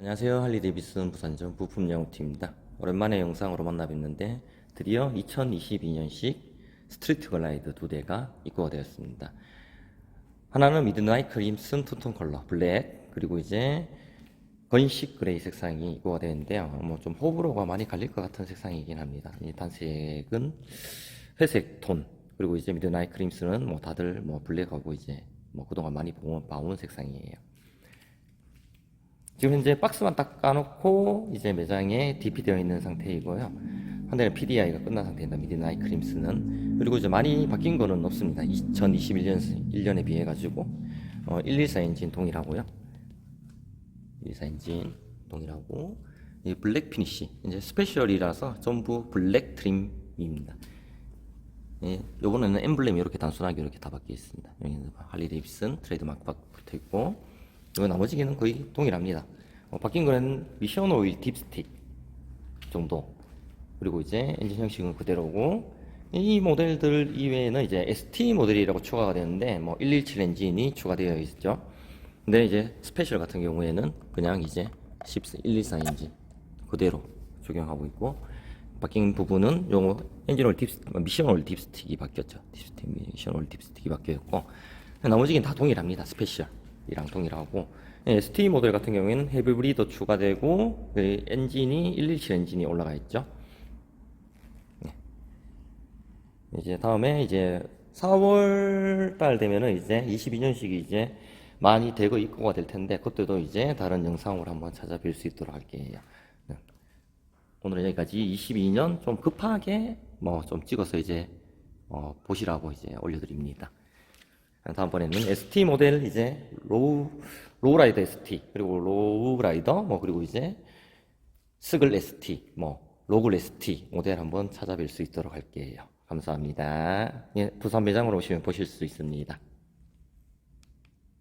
안녕하세요. 할리 데이비슨 부산점 부품 영업팀입니다. 오랜만에 영상으로 만나 뵙는데 드디어 2022년식 스트리트 글라이드 두 대가 입고가 되었습니다. 하나는 미드나잇 크림슨 투톤 컬러 블랙 그리고 이제 건식 그레이 색상이 입고가 되는데요. 뭐 좀 호불호가 많이 갈릴 것 같은 색상이긴 합니다. 이 단색은 회색 톤 그리고 이제 미드나잇 크림슨은 뭐 다들 뭐 블랙하고 이제 뭐 그동안 많이 보- 봐온 색상이에요. 지금 현재 박스만 딱 까놓고 이제 매장에 DP 되어 있는 상태이고요. 한 대는 PDI가 끝난 상태입니다. 미드나잇 크림스는 그리고 이제 많이 바뀐 거는 없습니다. 2021년 1년에 비해 가지고 어, 114 엔진 동일하고요. 114 엔진 동일하고 이 블랙 피니시 이제 스페셜이라서 전부 블랙 트림입니다. 예, 요번에는 엠블렘이 이렇게 단순하게 이렇게 다 바뀌어 있습니다. 여기는 할리 데이비슨 트레이드마크가 붙어 있고, 이거 나머지는 거의 동일합니다. 어, 바뀐 거는 미션 오일 딥스틱 정도. 그리고 이제 엔진 형식은 그대로고, 이 모델들 이외에는 이제 ST 모델이라고 추가가 되는데, 뭐 117 엔진이 추가되어 있죠. 근데 이제 스페셜 같은 경우에는 그냥 이제 14, 114 엔진 그대로 적용하고 있고, 바뀐 부분은 요거 엔진 오일 딥스 미션 오일 딥스틱이 바뀌었죠. 딥스틱 미션 오일 딥스틱이 바뀌었고 나머지는 다 동일합니다. 스페셜 이랑 동일하고 예, ST 모델 같은 경우에는 헤비 브리더 추가되고 그 엔진이 117 엔진이 올라가 있죠. 네. 이제 다음에 이제 4월 달 되면은 이제 22년식이 이제 많이 대거 입고가 될 텐데 그때도 이제 다른 영상으로 한번 찾아뵐 수 있도록 할게요. 네. 오늘은 여기까지 22년 좀 급하게 뭐 좀 찍어서 이제 어, 보시라고 이제 올려드립니다. 다음번에는 ST 모델 이제 로우 로우라이더 ST 그리고 로우라이더 뭐 그리고 이제 스글 ST 뭐 로글 ST 모델 한번 찾아뵐 수 있도록 할게요. 감사합니다. 예, 부산 매장으로 오시면 보실 수 있습니다.